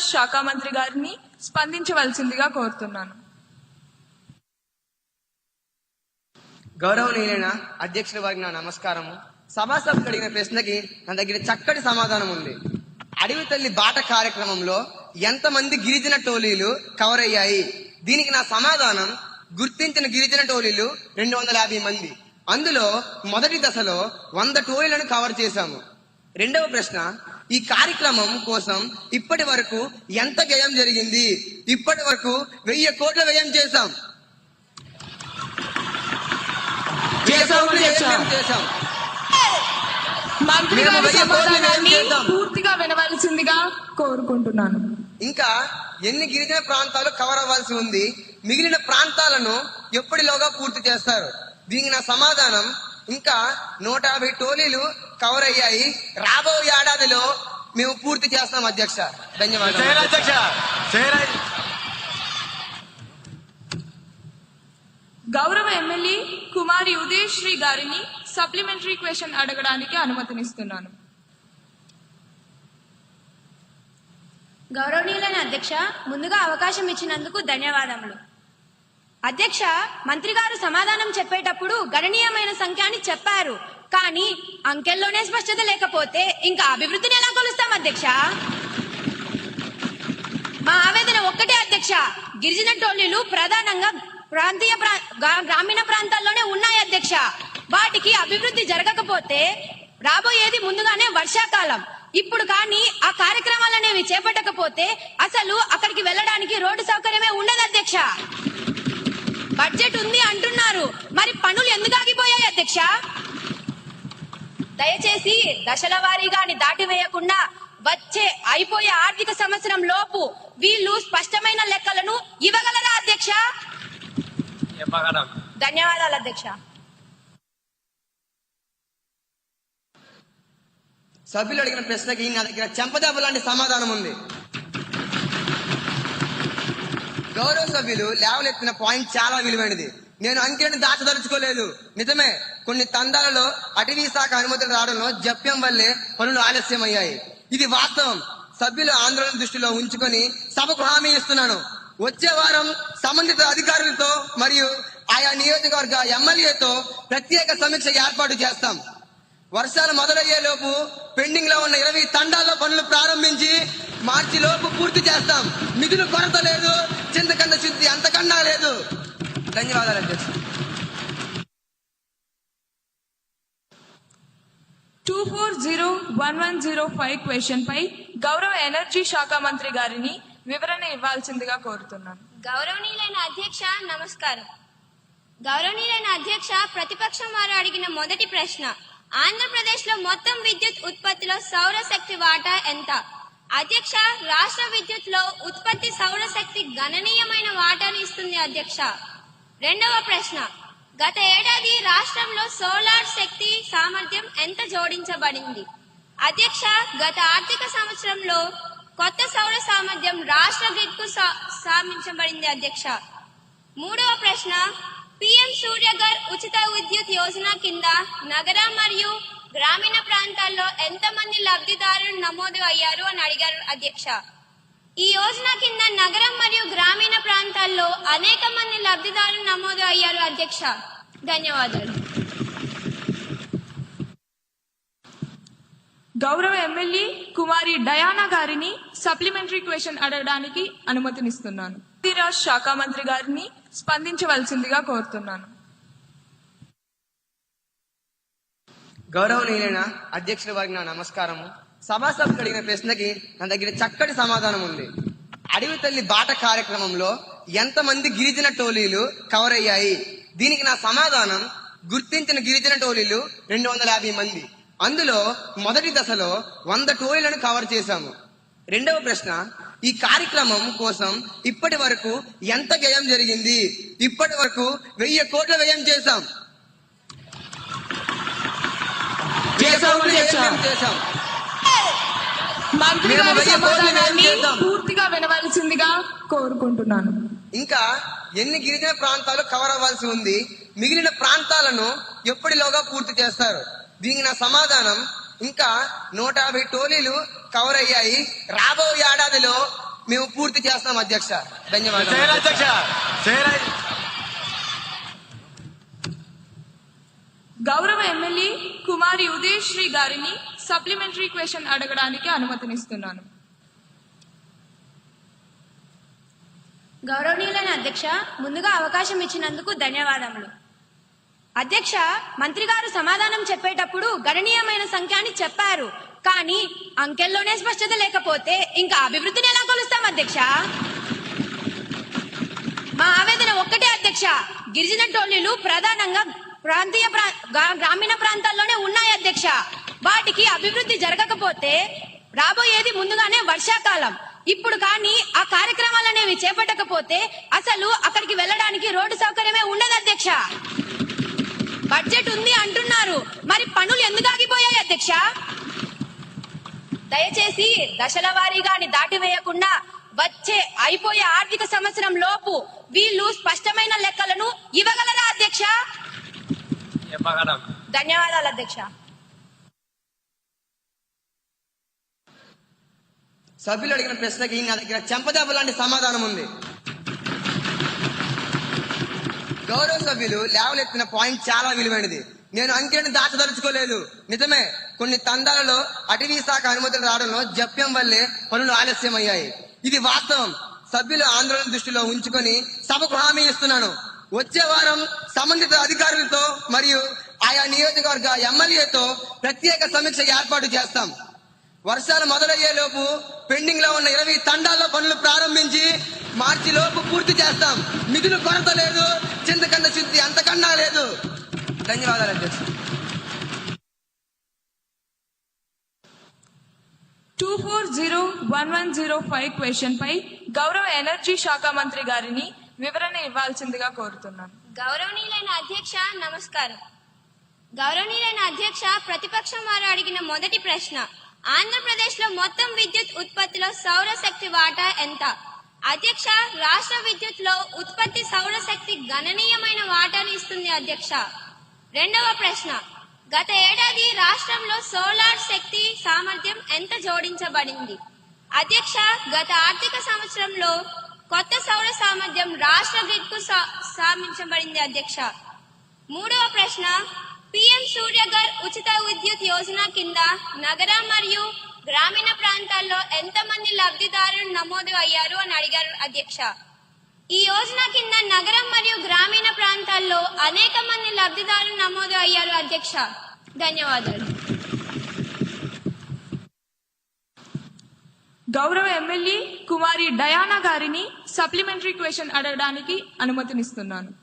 శాఖ మంత్రి గారిని స్పందించవలసిందిగా కోరుతున్నాను. గౌరవనీయులైన అధ్యక్షుల వారికి నా నమస్కారము. సభాసభకు అడిగిన ప్రశ్నకి నా దగ్గర చక్కటి సమాధానం ఉంది. అడవి తల్లి బాట కార్యక్రమంలో ఎంతమంది గిరిజన టోలీలు కవర్ అయ్యాయి? దీనికి నా సమాధానం గుర్తించిన గిరిజన టోలీలు రెండు వందల యాభై మంది. అందులో మొదటి దశలో వంద టోలీలను కవర్ చేశాము. రెండవ ప్రశ్న ఈ కార్యక్రమం కోసం ఇప్పటి వరకు ఎంత వ్యయం జరిగింది? ఇప్పటి వరకు వెయ్యి కోట్ల వ్యయం చేశాం. చేశాం, మంత్రి గారి సమాధానాన్ని. పూర్తిగా వినవలసిందిగా కోరుకుంటున్నాను. ఇంకా ఎన్ని గిరిజన ప్రాంతాలు కవర్ అవ్వాల్సి ఉంది? మిగిలిన ప్రాంతాలను ఎప్పటిలోగా పూర్తి చేస్తారు? దీనికి నా సమాధానం ఇంకా నూట యాభై టోలీలు కవర్ అయ్యాయి. రాబో ఏడాదిలో మేము పూర్తి చేస్తాం అధ్యక్ష. ధన్యవాదాలు అధ్యక్ష. గౌరవ ఎమ్మెల్యే కుమారి ఉదయశ్రీ గారిని సప్లిమెంటరీ క్వశ్చన్ అడగడానికి అనుమతినిస్తున్నాను. గౌరవనీయులైన అధ్యక్ష ముందుగా అవకాశం ఇచ్చినందుకు ధన్యవాదములు. అధ్యక్ష మంత్రి గారు సమాధానం చెప్పేటప్పుడు గణనీయమైన సంఖ్య అని చెప్పారు. కానీ అంకెల్లోనే స్పష్టత లేకపోతే ఇంకా అభివృద్ధిని ఎలా కొలుస్తాం అధ్యక్ష? మా ఆవేదన ఒక్కటే అధ్యక్ష. గిరిజన టోలీలు ప్రధానంగా ప్రాంతీయ ప్రా- గ్రా- గ్రామీణ ప్రాంతాల్లోనే ఉన్నాయి అధ్యక్ష. వాటికి అభివృద్ధి జరగకపోతే రాబోయేది ముందుగానే వర్షాకాలం. ఇప్పుడు కానీ ఆ కార్యక్రమాలు అనేవి చేపట్టకపోతే అసలు అక్కడికి వెళ్ళడానికి రోడ్డు సౌకర్యమే ఉండదు అధ్యక్ష. బడ్జెట్ ఉంది అంటున్నారు. మరి పనులు ఎందుకు ఆగిపోయాయి అధ్యక్ష? దయచేసి దశల వారీగాని దాటివేయకుండా వచ్చే అయిపోయే ఆర్థిక సంవత్సరం లోపు వీళ్ళు స్పష్టమైన లెక్కలను ఇవ్వగలరా అధ్యక్ష? ధన్యవాదాలు అధ్యక్ష. సభ్యులు అడిగిన ప్రశ్నకి నా దగ్గర చెంపదెబ్బ లాంటి సమాధానం ఉంది. గౌరవ సభ్యులు లేవలెత్తిన పాయింట్ చాలా విలువైనది. నేను అంకెలను దాచదలుచుకోలేదు. నిజమే కొన్ని తండాలలో అటవీ శాఖ అనుమతులు రావడంలో జప్యం వల్లే పనులు ఆలస్యమయ్యాయి. ఇది వాస్తవం. సభ్యుల ఆందోళన దృష్టిలో ఉంచుకొని సభకు హామీ ఇస్తున్నాను. వచ్చే వారం సంబంధిత అధికారులతో మరియు ఆయా నియోజకవర్గ ఎమ్మెల్యేతో ప్రత్యేక సమీక్ష ఏర్పాటు చేస్తాం. వర్షాలు మొదలయ్యే లోపు పెండింగ్లో ఉన్న ఇరవై తండాల్లో పనులు ప్రారంభించి మార్చి లోపు పూర్తి చేస్తాం. నిధులు కొరత లేదు. చింతకన్న శుద్ధి అంతకన్నా లేదు. ధన్యవాదాలు అధ్యక్ష. Two four zero one one zero five question పై గౌరవ ఎనర్జీ శాఖ మంత్రి గారిని వివరణ ఇవ్వాల్సిందిగా కోరుతున్నాను. గౌరవనీయులైన అధ్యక్ష నమస్కారం. గౌరవనీయులైన అధ్యక్ష ప్రతిపక్షం వారు అడిగిన మొదటి ప్రశ్న ఆంధ్రప్రదేశ్లో మొత్తం విద్యుత్ ఉత్పత్తిలో సౌరశక్తి వాటా ఎంత? అధ్యక్ష రాష్ట్ర విద్యుత్లో ఉత్పత్తి సౌరశక్తి గణనీయమైన వాటాను ఇస్తుంది అధ్యక్ష. రెండవ ప్రశ్న. గత ఏడాది రాష్ట్రంలో సోలార్ శక్తి సామర్థ్యం ఎంత జోడించబడింది? అధ్యక్ష గత ఆర్థిక సంవత్సరంలో కొత్త సౌర సామర్థ్యం రాష్ట్ర గ్రిడ్కు సాధించబడింది అధ్యక్ష. మూడవ ప్రశ్న పిఎం సూర్యగర్ ఉచిత విద్యుత్ యోజన కింద నగర మరియు గ్రామీణ ప్రాంతాల్లో ఎంతమంది లబ్ధిదారులు నమోదు అయ్యారు అని అడిగారు అధ్యక్ష. ఈ యోజన కింద నగరం మరియు గ్రామీణ ప్రాంతాల్లో అనేక మంది లబ్ధిదారులు నమోదు అయ్యారు అధ్యక్ష. ధన్యవాదాలు. గౌరవ ఎమ్మెల్యే కుమారి డయానా గారిని సప్లిమెంటరీ క్వశ్చన్ అడగడానికి అనుమతినిస్తున్నాను. రాజ్ శాఖ మంత్రి గారిని స్పందించవలసిందిగా కోరుతున్నాను. గౌరవనీయులైన అధ్యక్షుల వారికి నా నమస్కారము. సభాసభకు అడిగిన ప్రశ్నకి నా దగ్గర చక్కటి సమాధానం ఉంది. అడవి తల్లి బాట కార్యక్రమంలో ఎంతమంది గిరిజన టోలీలు కవర్ అయ్యాయి? దీనికి నా సమాధానం గుర్తించిన గిరిజన టోలీలు రెండు వందల యాభై మంది. అందులో మొదటి దశలో వంద టోలీలను కవర్ చేశాము. రెండవ ప్రశ్న ఈ కార్యక్రమం కోసం ఇప్పటి వరకు ఎంత వ్యయం జరిగింది? ఇప్పటి వరకు వెయ్యి కోట్ల వ్యయం చేశాం. చేశాం, చేశాం. మంత్రి గారి సమాధానాన్ని. పూర్తిగా వినవలసిందిగా కోరుకుంటున్నాను. ఇంకా ఎన్ని గిరిజన ప్రాంతాలు కవర్ అవ్వాల్సి ఉంది? మిగిలిన ప్రాంతాలను ఎప్పటిలోగా పూర్తి చేస్తారు? దీనికి నా సమాధానం ఇంకా నూట యాభై టోలీలు కవర్ అయ్యాయి. రాబో ఏడాదిలో మేము పూర్తి చేస్తాం అధ్యక్ష. ధన్యవాదాలు అధ్యక్ష. గౌరవ ఎమ్మెల్యే కుమారి ఉదయశ్రీ గారిని సప్లిమెంటరీ క్వశ్చన్ అడగడానికి అనుమతినిస్తున్నాను. గౌరవనీయులైన అధ్యక్ష ముందుగా అవకాశం ఇచ్చినందుకు ధన్యవాదములు. అధ్యక్ష మంత్రి గారు సమాధానం చెప్పేటప్పుడు గణనీయమైన సంఖ్య అని చెప్పారు. కానీ అంకెల్లోనే స్పష్టత లేకపోతే ఇంకా అభివృద్ధిని ఎలా కొలుస్తాం అధ్యక్ష? మా ఆవేదన ఒక్కటే అధ్యక్ష. గిరిజన టోలీలు ప్రధానంగా ప్రాంతీయ గ్రామీణ ప్రాంతాల్లోనే ఉన్నాయి అధ్యక్ష. వాటికి అభివృద్ధి జరగకపోతే రాబోయేది ముందుగానే వర్షాకాలం. ఇప్పుడు కానీ ఆ కార్యక్రమాలు అనేవి చేపట్టకపోతే అసలు అక్కడికి వెళ్ళడానికి రోడ్డు సౌకర్యమే ఉండదు అధ్యక్ష. బడ్జెట్ ఉంది అంటున్నారు. మరి పనులు ఎందుకు ఆగిపోయాయి అధ్యక్ష? దయచేసి దశల వారీగాని దాటివేయకుండా వచ్చే అయిపోయే ఆర్థిక సంవత్సరం లోపు వీళ్ళు స్పష్టమైన లెక్కలను ఇవ్వగలరా అధ్యక్ష? ధన్యవాదాలు అధ్యక్ష. సభ్యులు అడిగిన ప్రశ్నకి నా దగ్గర చెంపదెబ్బ లాంటి సమాధానం ఉంది. గౌరవ సభ్యులు లేవలెత్తిన పాయింట్ చాలా విలువైనది. నేను అంకెలను దాచదలుచుకోలేదు. నిజమే కొన్ని తండాలలో అటవీ శాఖ అనుమతులు రావడంలో జప్యం వల్లే పనులు ఆలస్యమయ్యాయి. ఇది వాస్తవం. సభ్యులు ఆందోళన దృష్టిలో ఉంచుకొని సభకు హామీ ఇస్తున్నాను. వచ్చే వారం సంబంధిత అధికారులతో మరియు ఆయా నియోజకవర్గ ఎమ్మెల్యేతో ప్రత్యేక సమీక్ష ఏర్పాటు చేస్తాం. వర్షాలు మొదలయ్యే లోపు పెండింగ్లో ఉన్న ఇరవై తండాల్లో పనులు ప్రారంభించి మార్చి లోపు పూర్తి చేస్తాం. నిధులు కొరత లేదు. చింతకన్న శుద్ధి అంతకన్నా లేదు. ధన్యవాదాలు అధ్యక్ష. Two four zero one one zero five question పై గౌరవ ఎనర్జీ శాఖ మంత్రి గారిని వివరణ ఇవ్వాల్సిందిగా కోరుతున్నాను. గౌరవనీయులైన అధ్యక్ష నమస్కారం. గౌరవనీయులైన అధ్యక్ష ప్రతిపక్షం వారు అడిగిన మొదటి ప్రశ్న ఆంధ్రప్రదేశ్లో మొత్తం విద్యుత్ ఉత్పత్తిలో సౌరశక్తి వాటా ఎంత? అధ్యక్ష రాష్ట్ర విద్యుత్లో ఉత్పత్తి సౌరశక్తి గణనీయమైన వాటాను ఇస్తుంది అధ్యక్ష. రెండవ ప్రశ్న. గత ఏడాది రాష్ట్రంలో సోలార్ శక్తి సామర్థ్యం ఎంత జోడించబడింది? అధ్యక్ష గత ఆర్థిక సంవత్సరంలో కొత్త సౌర సామర్థ్యం రాష్ట్ర గ్రిడ్కు సాధించబడింది అధ్యక్ష. మూడవ ప్రశ్న. పిఎం సూర్యగర్ ఉచిత విద్యుత్ యోజన కింద నగర మరియు గ్రామీణ ప్రాంతాల్లో ఎంతమంది లబ్ధిదారులు నమోదు అయ్యారు అని అడిగారు అధ్యక్ష. ఈ యోజన కింద నగరం మరియు గ్రామీణ ప్రాంతాల్లో అనేక మంది లబ్ధిదారులు నమోదు అయ్యారు అధ్యక్ష. ధన్యవాదాలు. గౌరవ ఎమ్మెల్యే కుమారి డయానా గారిని సప్లిమెంటరీ క్వశ్చన్ అడగడానికి అనుమతినిస్తున్నాను.